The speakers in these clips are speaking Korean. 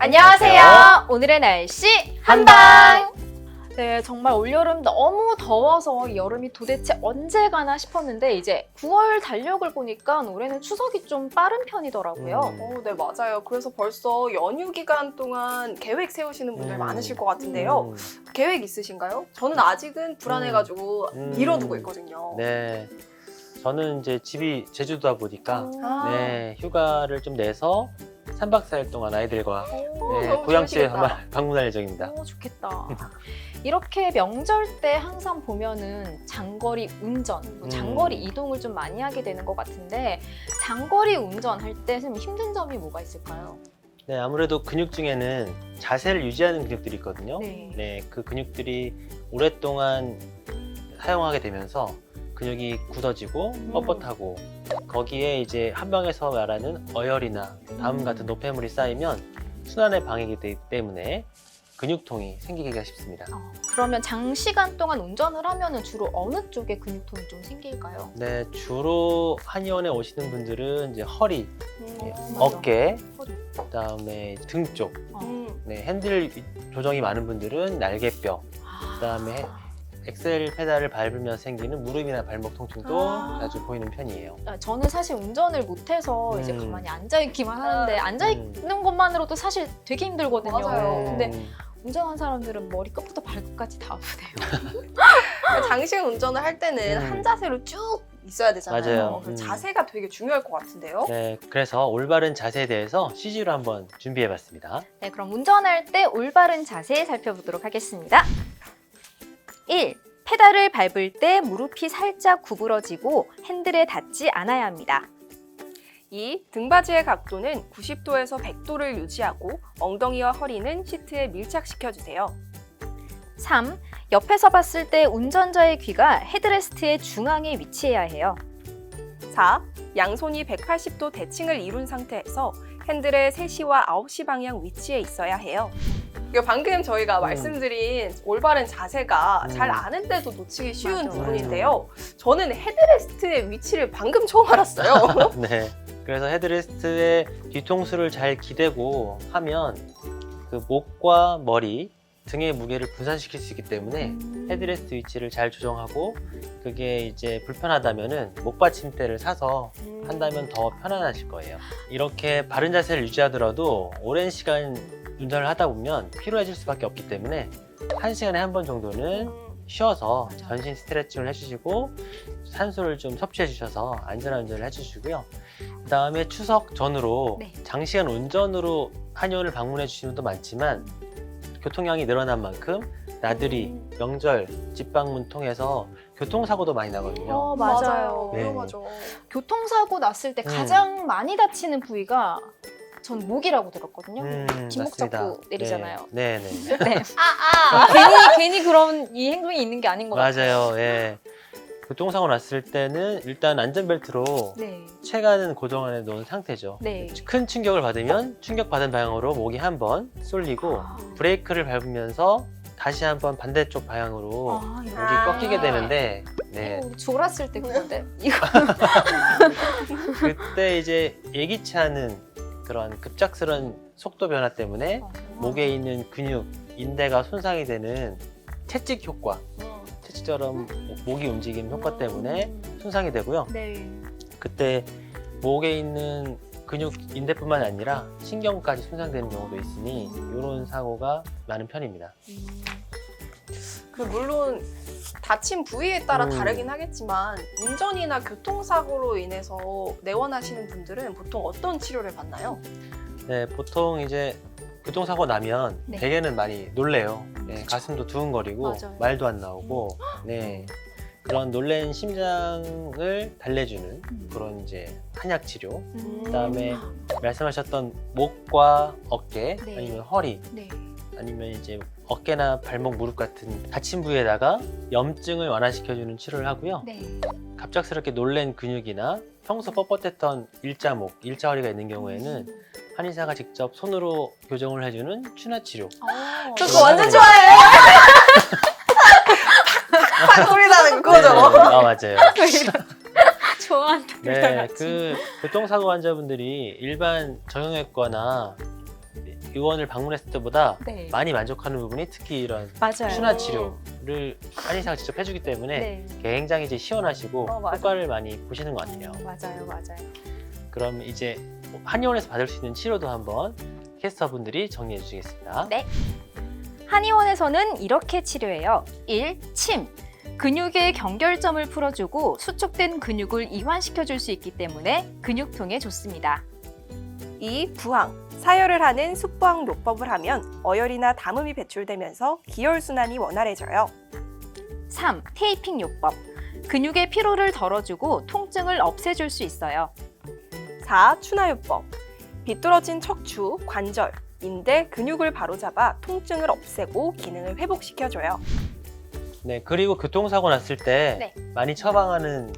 안녕하세요. 오늘의 날씨 한방. 네, 정말 올여름 너무 더워서 여름이 도대체 언제 가나 싶었는데 이제 9월 달력을 보니까 올해는 추석이 좀 빠른 편이더라고요. 음. 어, 네, 맞아요. 그래서 벌써 연휴 기간 동안 계획 세우시는 분들 음. 많으실 것 같은데요. 계획 있으신가요? 저는 아직은 불안해가지고 음. 미뤄두고 있거든요. 네. 저는 이제 집이 제주도다 보니까 아. 네, 휴가를 좀 내서 3박 4일 동안 아이들과 오, 네, 너무 고향집에 좋으시겠다. 한번 방문할 예정입니다. 오, 좋겠다. 이렇게 명절 때 항상 보면은 장거리 운전, 뭐 음. 장거리 이동을 좀 많이 하게 되는 것 같은데 장거리 운전할 때 선생님 힘든 점이 뭐가 있을까요? 네, 아무래도 근육 중에는 자세를 유지하는 근육들이 있거든요. 네. 네, 그 근육들이 오랫동안 사용하게 되면서 근육이 굳어지고 음. 뻣뻣하고 거기에 이제 한방에서 말하는 어혈이나 담 음. 같은 노폐물이 쌓이면 순환에 방해가 되기 때문에 근육통이 생기기가 쉽습니다. 어, 그러면 장시간 동안 운전을 하면은 주로 어느 쪽에 근육통이 좀 생길까요? 네, 주로 한의원에 오시는 분들은 이제 허리, 음. 네, 맞아. 어깨, 허리. 그다음에 등 쪽, 어. 음. 네, 핸들 조정이 많은 분들은 날개뼈, 그다음에 엑셀 페달을 밟으면서 생기는 무릎이나 발목 통증도 아. 자주 보이는 편이에요. 아, 저는 사실 운전을 못해서 이제 음. 가만히 앉아 있기만 하는데 앉아 있는 것만으로도 사실 되게 힘들거든요. 맞아요. 근데 음, 운전한 사람들은 머리 끝부터 발끝까지 다 아프대요. 장시간 운전을 할 때는 음. 한 자세로 쭉 있어야 되잖아요. 맞아요. 그 음. 자세가 되게 중요할 것 같은데요. 네, 그래서 올바른 자세에 대해서 CG로 한번 준비해봤습니다. 네, 그럼 운전할 때 올바른 자세 살펴보도록 하겠습니다. 1. 페달을 밟을 때 무릎이 살짝 구부러지고 핸들에 닿지 않아야 합니다. 2. 등받이의 각도는 90도에서 100도를 유지하고 엉덩이와 허리는 시트에 밀착시켜주세요. 3. 옆에서 봤을 때 운전자의 귀가 헤드레스트의 중앙에 위치해야 해요. 4. 양손이 180도 대칭을 이룬 상태에서 핸들의 3시와 9시 방향 위치에 있어야 해요. 방금 저희가 음. 말씀드린 올바른 자세가 음. 잘 아는데도 놓치기 쉬운 맞아, 부분인데요. 저는 헤드레스트의 위치를 방금 처음 알았어요. 네, 그래서 헤드레스트의 뒤통수를 잘 기대고 하면 그 목과 머리 등의 무게를 분산시킬 수 있기 때문에 헤드레스트 위치를 잘 조정하고 그게 이제 불편하다면은 목 받침대를 사서 한다면 더 편안하실 거예요. 이렇게 바른 자세를 유지하더라도 오랜 시간 운전을 하다 보면 피로해질 수밖에 없기 때문에 한 시간에 한 번 정도는 쉬어서. 전신 스트레칭을 해주시고 산소를 좀 섭취해 주셔서 안전한 운전을 해주시고요. 그 다음에 추석 전후로 네. 장시간 운전으로 한의원을 방문해 주시는 분도 많지만 교통량이 늘어난 만큼 나들이 음. 명절 집 방문 통해서 교통사고도 많이 나거든요. 어, 맞아요. 맞아요. 네. 위험하죠. 교통사고 났을 때 음. 가장 많이 다치는 부위가 전 목이라고 들었거든요. 음, 뒷목 맞습니다. 잡고 내리잖아요. 네, 네. 네. 네. 아, 아. 괜히 괜히 그런 이 행동이 있는 게 아닌 것 같아요. 맞아요. 예. 교통사고 났을 때는 일단 안전벨트로 네. 체가는 고정 안에 놓은 상태죠. 네. 큰 충격을 받으면 충격받은 방향으로 목이 한 번 쏠리고 아. 브레이크를 밟으면서 다시 한번 반대쪽 방향으로 아. 목이 아. 꺾이게 되는데 네. 우리 졸았을 때 그건데 이거 그때 이제 예기치 않은 그런 급작스런 속도 변화 때문에 목에 있는 근육, 인대가 손상이 되는 채찍 효과, 채찍처럼 목이 움직이는 효과 때문에 손상이 되고요. 네. 그때 목에 있는 근육, 인대뿐만 아니라 신경까지 손상되는 경우도 있으니 이런 사고가 많은 편입니다. 그 물론 다친 부위에 따라 음. 다르긴 하겠지만 운전이나 교통사고로 인해서 내원하시는 분들은 보통 어떤 치료를 받나요? 네, 보통 이제 교통사고 나면 네. 대개는 많이 놀래요. 네. 가슴도 두근거리고 맞아요. 말도 안 나오고, 네 그런 놀란 심장을 달래주는 음. 그런 이제 한약 치료. 음. 그다음에 말씀하셨던 목과 어깨 네. 아니면 허리 네. 아니면 이제 어깨나 발목, 무릎 같은 다친 부위에다가 염증을 완화시켜주는 치료를 하고요. 네. 갑작스럽게 놀란 근육이나 평소 뻣뻣했던 일자목, 일자허리가 있는 경우에는 한의사가 직접 손으로 교정을 해주는 추나 치료. 어, 저 네. 그거 완전 좋아해요. 팍팍 소리 나는 그거죠. 네, 아 맞아요. 좋아한다. 네, 그 교통사고 환자분들이 일반 정형외과나 의원을 방문했을 때보다 네. 많이 만족하는 부분이 특히 이런 맞아요. 순환 치료를 한의사가 직접 해주기 때문에 네. 굉장히 이제 시원하시고 어, 맞아요. 효과를 많이 보시는 것 같아요. 맞아요, 맞아요. 그럼 이제 한의원에서 받을 수 있는 치료도 한번 캐스터분들이 정리해 주시겠습니다. 네. 한의원에서는 이렇게 치료해요. 1. 침. 근육의 경결점을 풀어주고 수축된 근육을 이완시켜 줄 수 있기 때문에 근육통에 좋습니다. 2. 부항. 사열을 하는 숙부항 요법을 하면 어혈이나 담음이 배출되면서 기혈순환이 원활해져요. 3. 테이핑 요법. 근육의 피로를 덜어주고 통증을 없애줄 수 있어요. 4. 추나요법. 비뚤어진 척추, 관절, 인대, 근육을 바로잡아 통증을 없애고 기능을 회복시켜줘요. 네, 그리고 교통사고 났을 때 네. 많이 처방하는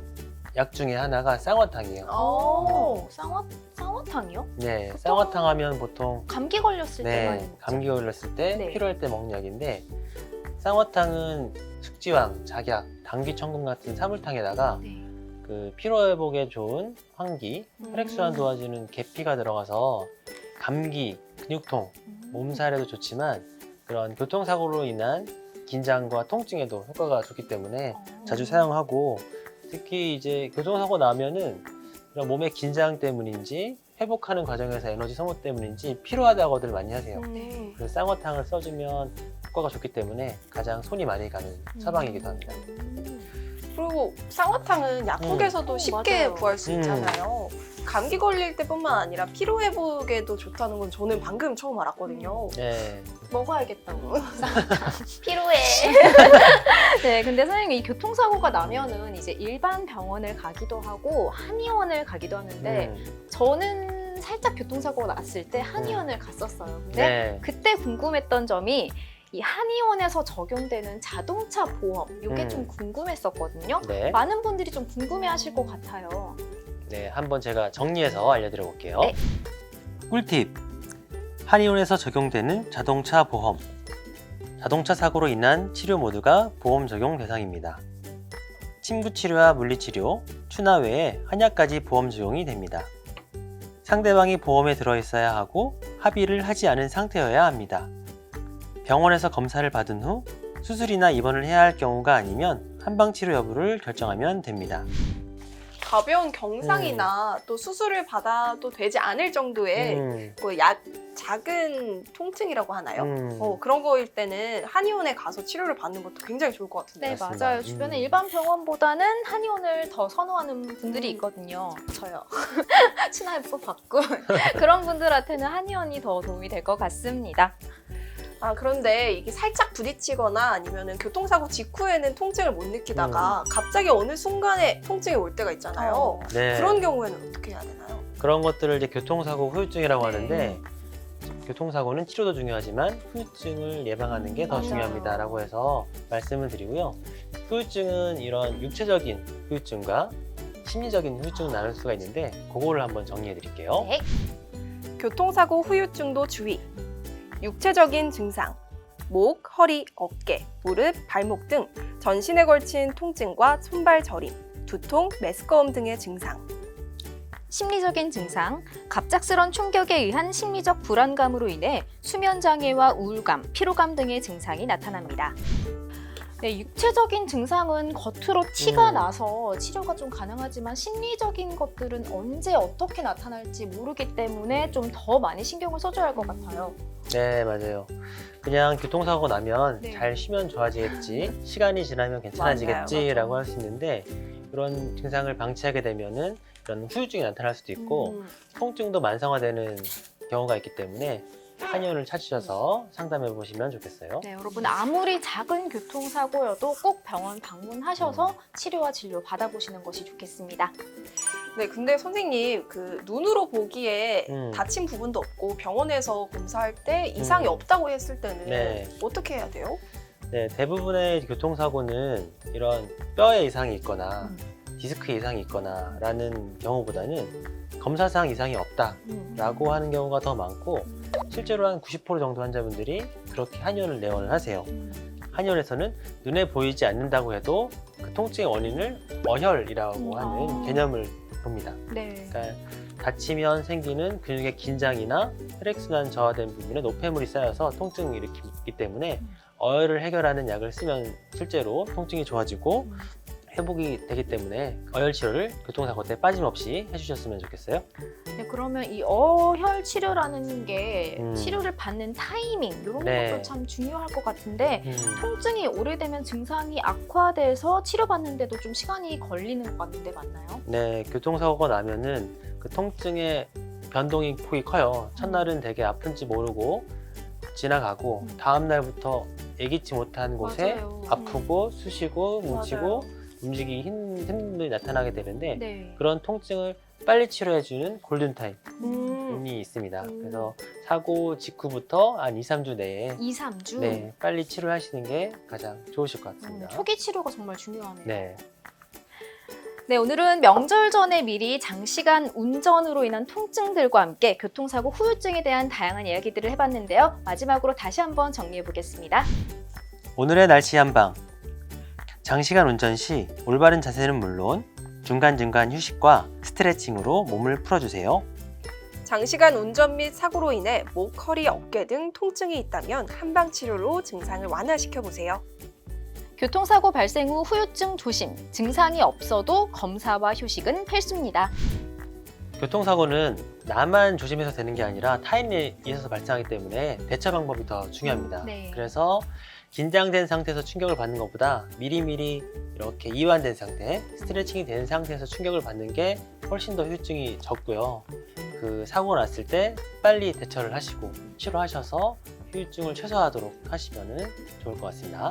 약 중에 하나가 쌍화탕이에요. 오, 쌍화, 쌍화탕이요? 네, 쌍화탕 하면 보통 감기 걸렸을 때 많이 네, 먹죠. 감기 걸렸을 때 네. 필요할 때 먹는 약인데 쌍화탕은 숙지황, 작약, 당귀천금 같은 사물탕에다가 네. 그 피로 회복에 좋은 환기, 음. 혈액순환 도와주는 계피가 들어가서 감기, 근육통, 음. 몸살에도 좋지만 그런 교통사고로 인한 긴장과 통증에도 효과가 좋기 때문에 어. 자주 사용하고 특히 이제 교통사고 나면은 이런 몸의 긴장 때문인지 회복하는 과정에서 에너지 소모 때문인지 피로하다고들 많이 하세요. 음. 그래서 쌍화탕을 써주면 효과가 좋기 때문에 가장 손이 많이 가는 처방이기도 합니다. 그리고 쌍화탕은 약국에서도 음. 쉽게 맞아요. 구할 수 음. 있잖아요. 감기 걸릴 때뿐만 아니라 피로 회복에도 좋다는 건 저는 방금 처음 알았거든요. 네, 먹어야겠다고. 필요해. 네, 근데 선생님 이 교통사고가 나면은 이제 일반 병원을 가기도 하고 한의원을 가기도 하는데 음, 저는 살짝 교통사고가 났을 때 한의원을 갔었어요. 근데 네, 그때 궁금했던 점이 이 한의원에서 적용되는 자동차 보험 이게 음. 좀 궁금했었거든요. 네, 많은 분들이 좀 궁금해하실 것 같아요. 네, 한번 제가 정리해서 알려드려 볼게요. 네. 꿀팁. 한의원에서 적용되는 자동차 보험. 자동차 사고로 인한 치료 모두가 보험 적용 대상입니다. 침구 치료와 물리 치료, 추나 외에 한약까지 보험 적용이 됩니다. 상대방이 보험에 들어 있어야 하고 합의를 하지 않은 상태여야 합니다. 병원에서 검사를 받은 후 수술이나 입원을 해야 할 경우가 아니면 한방 치료 여부를 결정하면 됩니다. 가벼운 경상이나 또 수술을 받아도 되지 않을 정도의 음, 뭐 약, 작은 통증이라고 하나요? 음. 어, 그런 거일 때는 한의원에 가서 치료를 받는 것도 굉장히 좋을 것 같은데. 네, 맞습니다. 맞아요. 음. 주변에 일반 병원보다는 한의원을 더 선호하는 분들이 있거든요. 저요. 친화해법 받고 그런 분들한테는 한의원이 더 도움이 될 것 같습니다. 아, 그런데 이게 살짝 부딪히거나 아니면은 교통사고 직후에는 통증을 못 느끼다가 갑자기 어느 순간에 통증이 올 때가 있잖아요. 어. 네. 그런 경우에는 어떻게 해야 되나요? 그런 것들을 이제 교통사고 후유증이라고 네. 하는데 교통사고는 치료도 중요하지만 후유증을 예방하는 게 더 맞아요. 중요합니다라고 해서 말씀을 드리고요. 후유증은 이런 육체적인 후유증과 심리적인 후유증을 나눌 수가 있는데 그거를 한번 정리해 드릴게요. 네. 교통사고 후유증도 주의. 육체적인 증상. 목, 허리, 어깨, 무릎, 발목 등 전신에 걸친 통증과 손발 저림, 두통, 메스꺼움 등의 증상. 심리적인 증상, 갑작스런 충격에 의한 심리적 불안감으로 인해 수면 장애와 우울감, 피로감 등의 증상이 나타납니다. 네, 육체적인 증상은 겉으로 티가 음. 나서 치료가 좀 가능하지만 심리적인 것들은 언제 어떻게 나타날지 모르기 때문에 좀 더 많이 신경을 써줘야 할 것 같아요. 네, 맞아요. 그냥 교통사고 나면 네. 잘 쉬면 좋아지겠지, 시간이 지나면 괜찮아지겠지라고 할 수 있는데 이런 증상을 방치하게 되면은 이런 후유증이 나타날 수도 있고 음. 통증도 만성화되는 경우가 있기 때문에 한의원을 찾으셔서 상담해 보시면 좋겠어요. 네, 여러분 아무리 작은 교통사고여도 꼭 병원 방문하셔서 치료와 진료 받아보시는 것이 좋겠습니다. 네, 근데 선생님 그 눈으로 보기에 음. 다친 부분도 없고 병원에서 검사할 때 이상이 음. 없다고 했을 때는 네. 어떻게 해야 돼요? 네, 대부분의 교통사고는 이런 뼈에 이상이 있거나 음. 디스크 이상이 있거나 라는 경우보다는 검사상 이상이 없다 라고 음. 하는 경우가 더 많고 실제로 한 90% 정도 환자분들이 그렇게 한의원을 내원을 하세요. 한의원에서는 눈에 보이지 않는다고 해도 그 통증의 원인을 어혈이라고 음, 하는 아. 개념을 봅니다. 네. 그러니까 다치면 생기는 근육의 긴장이나 혈액순환 저하된 부분에 노폐물이 쌓여서 통증을 일으키기 때문에 음. 어혈을 해결하는 약을 쓰면 실제로 통증이 좋아지고 음. 회복이 되기 때문에 어혈 치료를 교통사고 때 빠짐없이 해주셨으면 좋겠어요. 네, 그러면 이 어혈 치료라는 게 음. 치료를 받는 타이밍 이런 네. 것도 참 중요할 것 같은데 음, 통증이 오래되면 증상이 악화돼서 치료받는데도 좀 시간이 걸리는 것 같은데 맞나요? 네, 교통사고가 나면은 그 통증의 변동이 폭이 커요. 첫날은 되게 아픈지 모르고 지나가고 음. 다음 날부터 예기치 못한 곳에 맞아요. 아프고 쑤시고 뭉치고 맞아요. 움직이기 힘, 힘이 나타나게 되는데 네. 그런 통증을 빨리 치료해주는 골든타임이 음. 있습니다. 음. 그래서 사고 직후부터 한 2, 3주 내에 2, 3주 네, 빨리 치료하시는 게 가장 좋으실 것 음, 같습니다. 초기 치료가 정말 중요하네요. 네. 네, 오늘은 명절 전에 미리 장시간 운전으로 인한 통증들과 함께 교통사고 후유증에 대한 다양한 이야기들을 해봤는데요. 마지막으로 다시 한번 정리해 보겠습니다. 오늘의 날씨 한방. 장시간 운전 시 올바른 자세는 물론 중간중간 휴식과 스트레칭으로 몸을 풀어주세요. 장시간 운전 및 사고로 인해 목, 허리, 어깨 등 통증이 있다면 한방 치료로 증상을 완화시켜 보세요. 교통사고 발생 후 후유증 조심, 증상이 없어도 검사와 휴식은 필수입니다. 교통사고는 나만 조심해서 되는 게 아니라 타인에 의해서 발생하기 때문에 대처 방법이 더 중요합니다. 네. 그래서 긴장된 상태에서 충격을 받는 것보다 미리미리 이렇게 이완된 상태, 스트레칭이 된 상태에서 충격을 받는 게 훨씬 더 후유증이 적고요. 그 사고가 났을 때 빨리 대처를 하시고 치료하셔서 후유증을 최소화하도록 하시면 좋을 것 같습니다.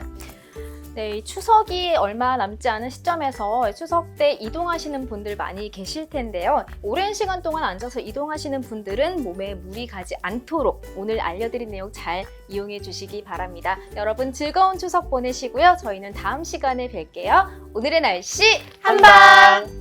네, 이 추석이 얼마 남지 않은 시점에서 추석 때 이동하시는 분들 많이 계실 텐데요. 오랜 시간 동안 앉아서 이동하시는 분들은 몸에 무리 가지 않도록 오늘 알려드린 내용 잘 이용해 주시기 바랍니다. 여러분 즐거운 추석 보내시고요. 저희는 다음 시간에 뵐게요. 오늘의 날씨 한방!